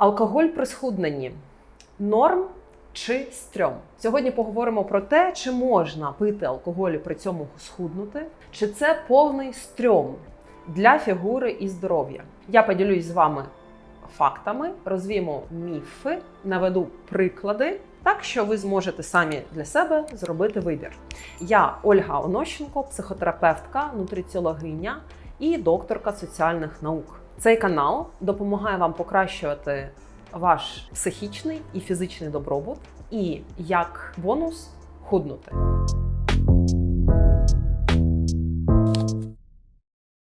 Алкоголь при схудненні норм чи стрьом? Сьогодні поговоримо про те, чи можна пити алкоголь і при цьому схуднути, чи це повний стрьом для фігури і здоров'я. Я поділюсь з вами фактами, розвіємо міфи, наведу приклади, так що ви зможете самі для себе зробити вибір. Я Ольга Онощенко, психотерапевтка, нутриціологиня і докторка соціальних наук. Цей канал допомагає вам покращувати ваш психічний і фізичний добробут, і як бонус худнути.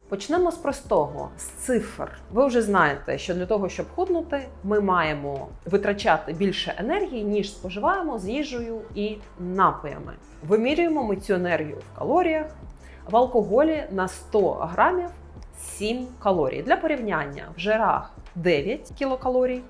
Почнемо з простого з цифр. Ви вже знаєте, що для того, щоб худнути, ми маємо витрачати більше енергії, ніж споживаємо з їжею і напоями. Вимірюємо ми цю енергію в калоріях. В алкоголі на 100 грамів 7 калорій. Для порівняння в жирах 9 кілокалорій,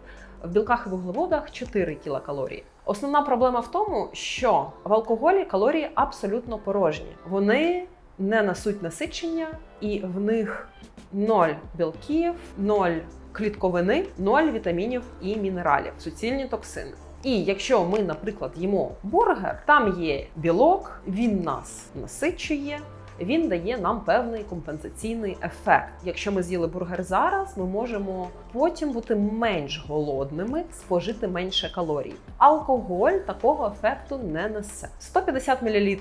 в білках і вуглеводах 4 кілокалорії. Основна проблема в тому, що в алкоголі калорії абсолютно порожні. Вони не несуть насичення, і в них 0 білків, 0 клітковини, 0 вітамінів і мінералів, суцільні токсини. І якщо ми, наприклад, їмо бургер, там є білок, він нас насичує. Він дає нам певний компенсаційний ефект. Якщо ми з'їли бургер зараз, ми можемо потім бути менш голодними, спожити менше калорій. Алкоголь такого ефекту не несе. 150 мл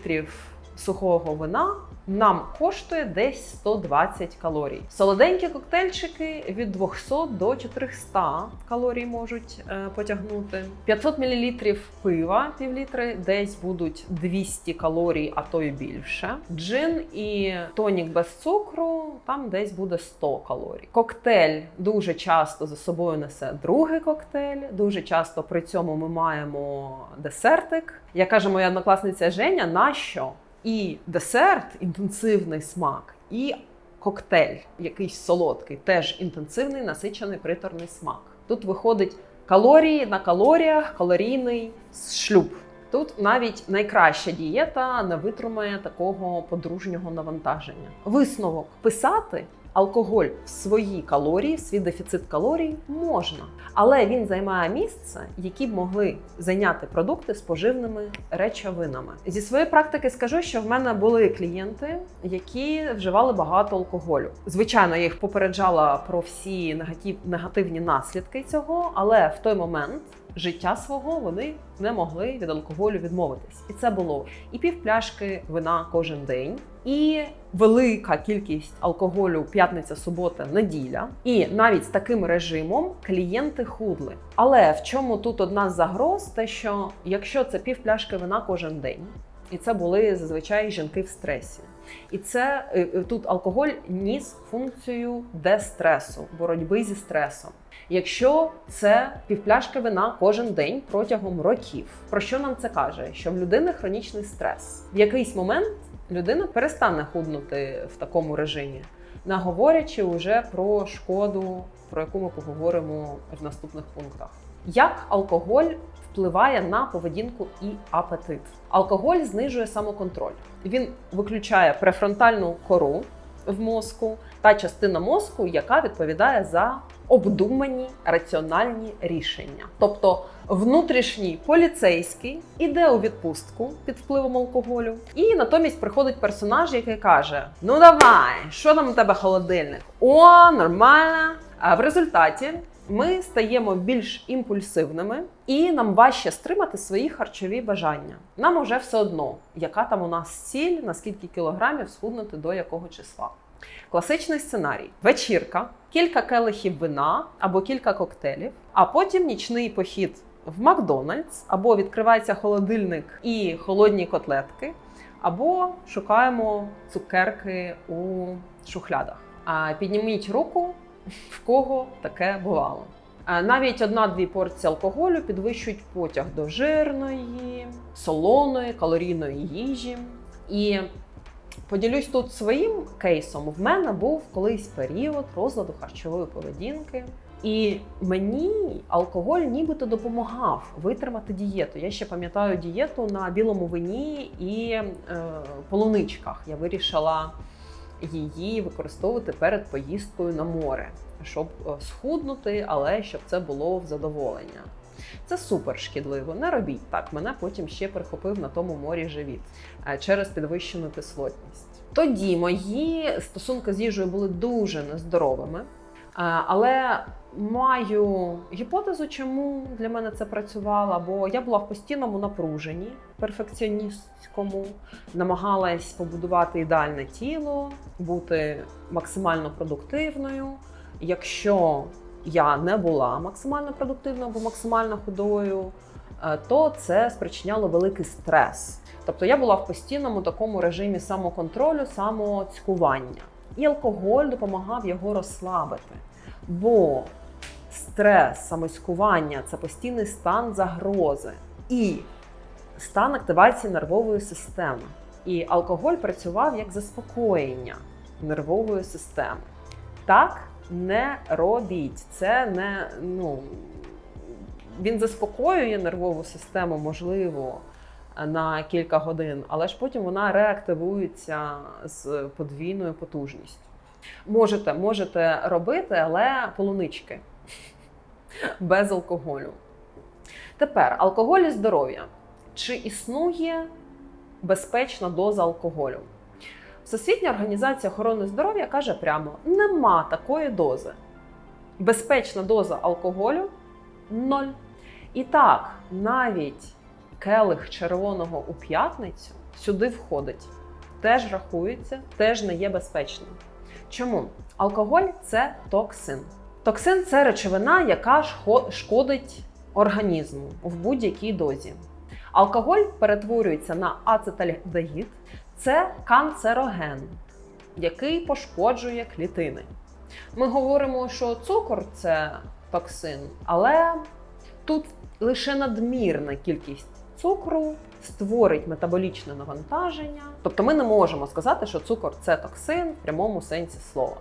сухого вина нам коштує десь 120 калорій. Солоденькі коктейльчики від 200 до 400 калорій можуть е, потягнути. 500 мл пива півлітри десь будуть 200 калорій, а то й більше. Джин і тонік без цукру там десь буде 100 калорій. Коктейль дуже часто за собою несе другий коктейль. Дуже часто при цьому ми маємо десертик. Як каже моя однокласниця Женя, нащо? І десерт інтенсивний смак, і коктейль, якийсь солодкий, теж інтенсивний, насичений приторний смак. Тут виходить калорії на калоріях, калорійний шлюб. Тут навіть найкраща дієта не витримає такого подружнього навантаження. Висновок писати. Алкоголь в свої калорії, в свій дефіцит калорій можна, але він займає місце, які б могли зайняти продукти з поживними речовинами. Зі своєї практики скажу, що в мене були клієнти, які вживали багато алкоголю. Звичайно, я їх попереджала про всі негатив, негативні наслідки цього, але в той момент. Життя свого вони не могли від алкоголю відмовитись, і це було і півпляшки вина кожен день, і велика кількість алкоголю п'ятниця, субота, неділя. І навіть з таким режимом клієнти худли. Але в чому тут одна з загроз? Те, що якщо це півпляшки вина кожен день, і це були зазвичай жінки в стресі. І це е, тут алкоголь ніс функцію дестресу, боротьби зі стресом. Якщо це півпляшки вина кожен день протягом років, про що нам це каже? Що в людини хронічний стрес. В якийсь момент людина перестане худнути в такому режимі, не говорячи вже про шкоду, про яку ми поговоримо в наступних пунктах. Як алкоголь впливає на поведінку і апетит? Алкоголь знижує самоконтроль. Він виключає префронтальну кору в мозку та частина мозку, яка відповідає за обдумані раціональні рішення. Тобто внутрішній поліцейський іде у відпустку під впливом алкоголю, і натомість приходить персонаж, який каже: Ну давай, що там у тебе холодильник? О, нормально. А в результаті ми стаємо більш імпульсивними, і нам важче стримати свої харчові бажання. Нам уже все одно, яка там у нас ціль, на скільки кілограмів схуднути до якого числа. Класичний сценарій: вечірка, кілька келихів вина або кілька коктейлів, а потім нічний похід в Макдональдс, або відкривається холодильник і холодні котлетки, або шукаємо цукерки у шухлядах. А підніміть руку, в кого таке бувало. Навіть одна-дві порції алкоголю підвищують потяг до жирної, солоної, калорійної їжі. І Поділюсь тут своїм кейсом. В мене був колись період розладу харчової поведінки, і мені алкоголь нібито допомагав витримати дієту. Я ще пам'ятаю дієту на білому вині і е, полуничках. Я вирішила її використовувати перед поїздкою на море. щоб е, схуднути, але щоб це було в задоволення. Це супер шкідливо. Не робіть так. Мене потім ще прихопив на тому морі живіт е, через підвищену кислотність. Тоді мої стосунки з їжею були дуже нездоровими. Е, Але маю гіпотезу, чому для мене це працювало, бо я була в постійному напруженні перфекціоністському, намагалась побудувати ідеальне тіло, бути максимально продуктивною. Якщо я не була максимально продуктивною або максимально худою, е, то це спричиняло великий стрес. Тобто я була в постійному такому режимі самоконтролю, самоцькування. І алкоголь допомагав його розслабити. Бо стрес, самоцькування це постійний стан загрози і стан активації нервової системи. І алкоголь працював як заспокоєння нервової системи. Так не робіть. Це не ну він заспокоює нервову систему, можливо, на кілька годин, але ж потім вона реактивується з подвійною потужністю. Можете, можете робити, але полунички без алкоголю. Тепер алкоголь і здоров'я. Чи існує безпечна доза алкоголю? Всесвітня організація охорони здоров'я каже прямо: нема такої дози. Безпечна доза алкоголю ноль. І так, навіть келих червоного у п'ятницю сюди входить. Теж рахується, теж не є безпечним. Чому? Алкоголь це токсин. Токсин це речовина, яка шкодить організму в будь-якій дозі. Алкоголь перетворюється на ацетальдегід, це канцероген, який пошкоджує клітини. Ми говоримо, що цукор це токсин, але тут лише надмірна кількість цукру створить метаболічне навантаження. Тобто ми не можемо сказати, що цукор це токсин в прямому сенсі слова.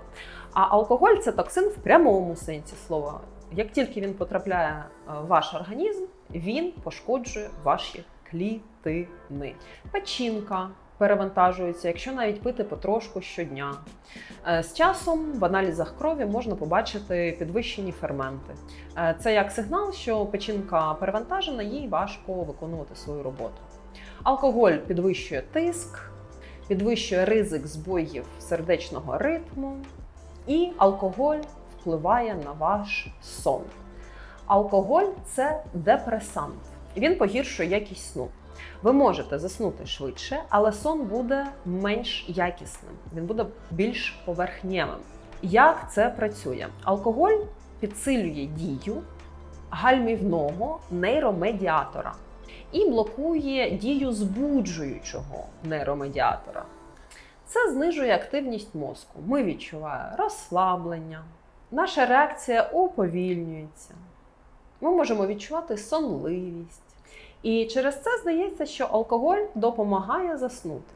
А алкоголь це токсин в прямому сенсі слова. Як тільки він потрапляє е, в ваш організм, він пошкоджує ваші клітини. Печінка перевантажується, якщо навіть пити потрошку щодня. Е, З часом в аналізах крові можна побачити підвищені ферменти. Е, Це як сигнал, що печінка перевантажена, їй важко виконувати свою роботу. Алкоголь підвищує тиск, підвищує ризик збоїв сердечного ритму, і алкоголь впливає на ваш сон. Алкоголь це депресант. Він погіршує якість сну. Ви можете заснути швидше, але сон буде менш якісним, він буде більш поверхнєвим. Як це працює? Алкоголь підсилює дію гальмівного нейромедіатора і блокує дію збуджуючого нейромедіатора. Це знижує активність мозку. Ми відчуваємо розслаблення, наша реакція уповільнюється. Ми можемо відчувати сонливість. І через це здається, що алкоголь допомагає заснути.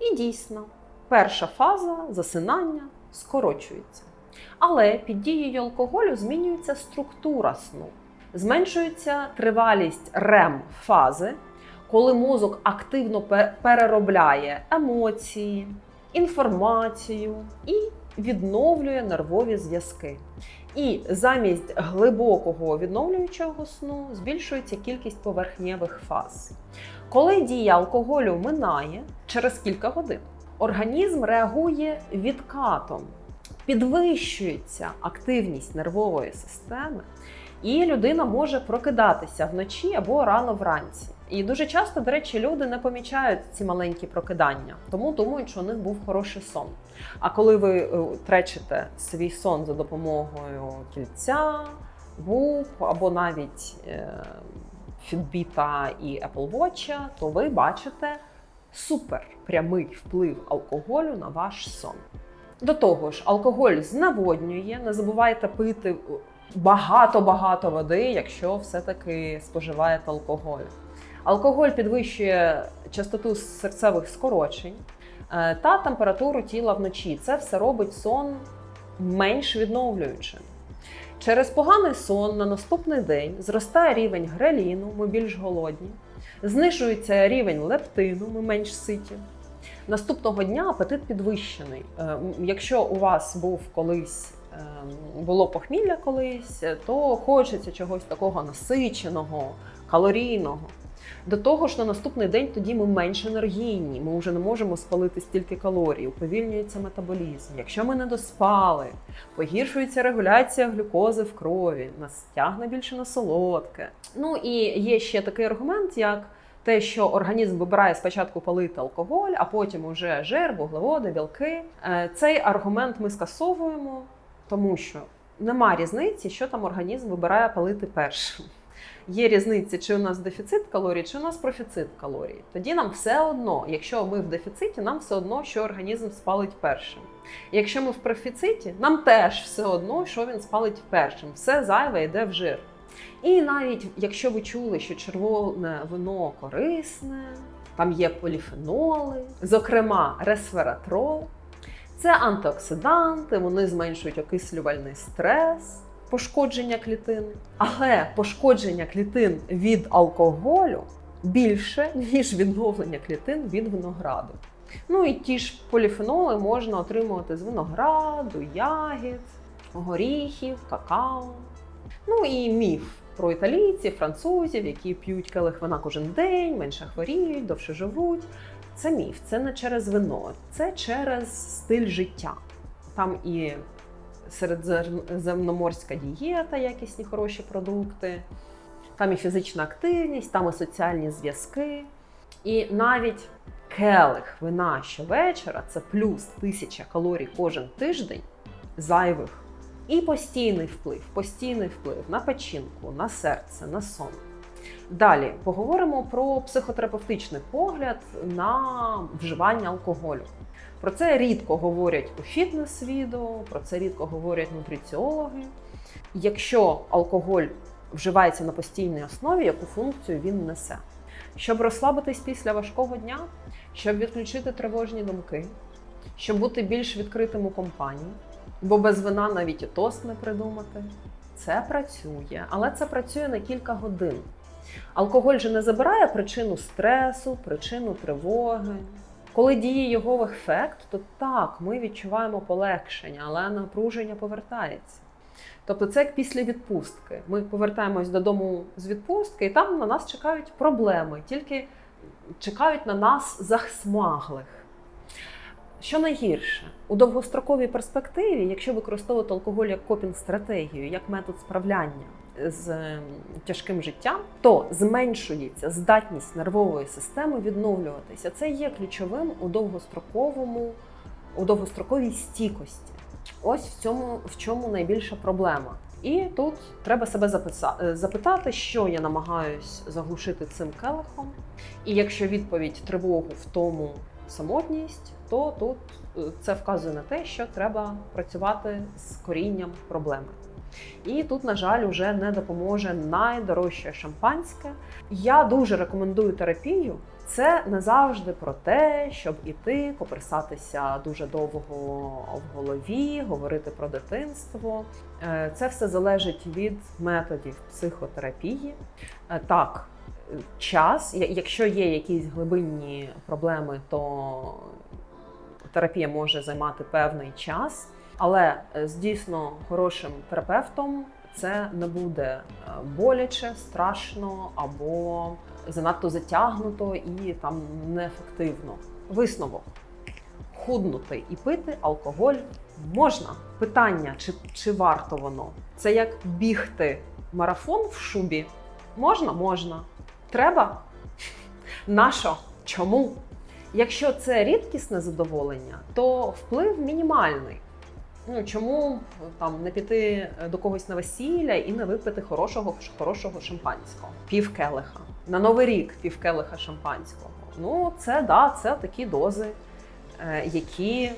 І дійсно, перша фаза засинання скорочується. Але під дією алкоголю змінюється структура сну, зменшується тривалість рем фази, коли мозок активно переробляє емоції, інформацію і відновлює нервові зв'язки. І замість глибокого відновлюючого сну збільшується кількість поверхневих фаз. Коли дія алкоголю минає через кілька годин, організм реагує відкатом, підвищується активність нервової системи, і людина може прокидатися вночі або рано вранці. І дуже часто, до речі, люди не помічають ці маленькі прокидання, тому думають, що у них був хороший сон. А коли ви е, тречите свій сон за допомогою кільця, губ або навіть е, Fitbit і Apple Watch, то ви бачите супер прямий вплив алкоголю на ваш сон. До того ж, алкоголь зневоднює, не забувайте пити багато-багато води, якщо все-таки споживаєте алкоголь. Алкоголь підвищує частоту серцевих скорочень е, та температуру тіла вночі. Це все робить сон менш відновлюючим. Через поганий сон на наступний день зростає рівень греліну, ми більш голодні, знижується рівень лептину, ми менш ситі. Наступного дня апетит підвищений. Е, Якщо у вас був колись було похмілля колись, то хочеться чогось такого насиченого, калорійного. До того ж, на наступний день тоді ми менш енергійні, ми вже не можемо спалити стільки калорій, уповільнюється метаболізм. Якщо ми не доспали, погіршується регуляція глюкози в крові, нас тягне більше на солодке. Ну і є ще такий аргумент, як те, що організм вибирає спочатку палити алкоголь, а потім уже жир, вуглеводи, білки. Е, Цей аргумент ми скасовуємо, тому що нема різниці, що там організм вибирає палити першим. Є різниця, чи у нас дефіцит калорій, чи у нас профіцит калорій. Тоді нам все одно, якщо ми в дефіциті, нам все одно, що організм спалить першим. Якщо ми в профіциті, нам теж все одно, що він спалить першим. Все зайве йде в жир. І навіть якщо ви чули, що червоне вино корисне, там є поліфеноли, зокрема ресвератрол, це антиоксиданти, вони зменшують окислювальний стрес, пошкодження клітин. Але пошкодження клітин від алкоголю більше, ніж відновлення клітин від винограду. Ну і ті ж поліфеноли можна отримувати з винограду, ягід, горіхів, какао. Ну і міф про італійців, французів, які п'ють келих вина кожен день, менше хворіють, довше живуть. Це міф, це не через вино, це через стиль життя. Там і середземноморська дієта, якісні хороші продукти, там і фізична активність, там і соціальні зв'язки. І навіть келих вина щовечора це плюс тисяча калорій кожен тиждень зайвих. І постійний вплив, постійний вплив на печінку, на серце, на сон. Далі поговоримо про психотерапевтичний погляд на вживання алкоголю. Про це рідко говорять у фітнес-відео, про це рідко говорять нутриціологи. Якщо алкоголь вживається на постійній основі, яку функцію він несе? Щоб розслабитись після важкого дня, щоб відключити тривожні думки, щоб бути більш відкритим у компанії, бо без вина навіть і тост не придумати. Це працює, але це працює на кілька годин. Алкоголь же не забирає причину стресу, причину тривоги. Коли діє його ефект, то так, ми відчуваємо полегшення, але напруження повертається. Тобто це як після відпустки. Ми повертаємось додому з відпустки, і там на нас чекають проблеми, тільки чекають на нас захсмаглих. Що найгірше, у довгостроковій перспективі, якщо використовувати алкоголь як копінг-стратегію, як метод справляння з тяжким життям, то зменшується здатність нервової системи відновлюватися. Це є ключовим у довгостроковому, у довгостроковій стійкості. Ось в цьому в чому найбільша проблема. І тут треба себе записа- запитати, що я намагаюсь заглушити цим келихом. І якщо відповідь тривогу в тому самотність, то тут е, це вказує на те, що треба працювати з корінням проблеми. І тут, на жаль, вже не допоможе найдорожче шампанське. Я дуже рекомендую терапію. Це не завжди про те, щоб іти, коперсатися дуже довго в голові, говорити про дитинство. Е, Це все залежить від методів психотерапії. Е, Так, час, якщо є якісь глибинні проблеми, то терапія може займати певний час. Але е, з дійсно хорошим терапевтом це не буде е, боляче, страшно або занадто затягнуто і там неефективно. Висновок: худнути і пити алкоголь можна. Питання, чи, чи варто воно? Це як бігти марафон в шубі. Можна? Можна. Треба? Нащо? Чому? Якщо це рідкісне задоволення, то вплив мінімальний. Ну чому там не піти до когось на весілля і не випити хорошого хорошого шампанського, пів келиха на новий рік, пів келиха шампанського. Ну це да, це такі дози, е, які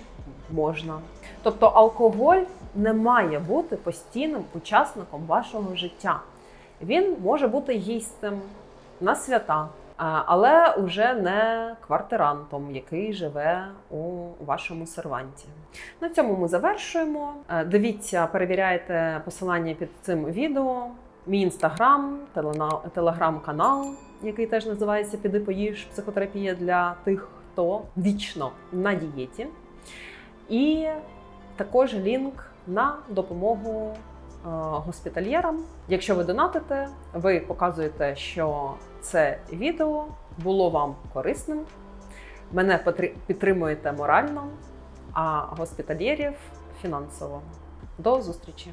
можна. Тобто алкоголь не має бути постійним учасником вашого життя. Він може бути гістем на свята, але уже не квартирантом, який живе у вашому серванті. На цьому ми завершуємо. Е, Дивіться, перевіряйте посилання під цим відео. Мій інстаграм, телеграм-канал, який теж називається Піди поїж психотерапія для тих, хто вічно на дієті. І також лінк на допомогу госпітальєрам. Якщо ви донатите, ви показуєте, що це відео було вам корисним. Мене підтримуєте морально, а госпітальєрів фінансово. До зустрічі!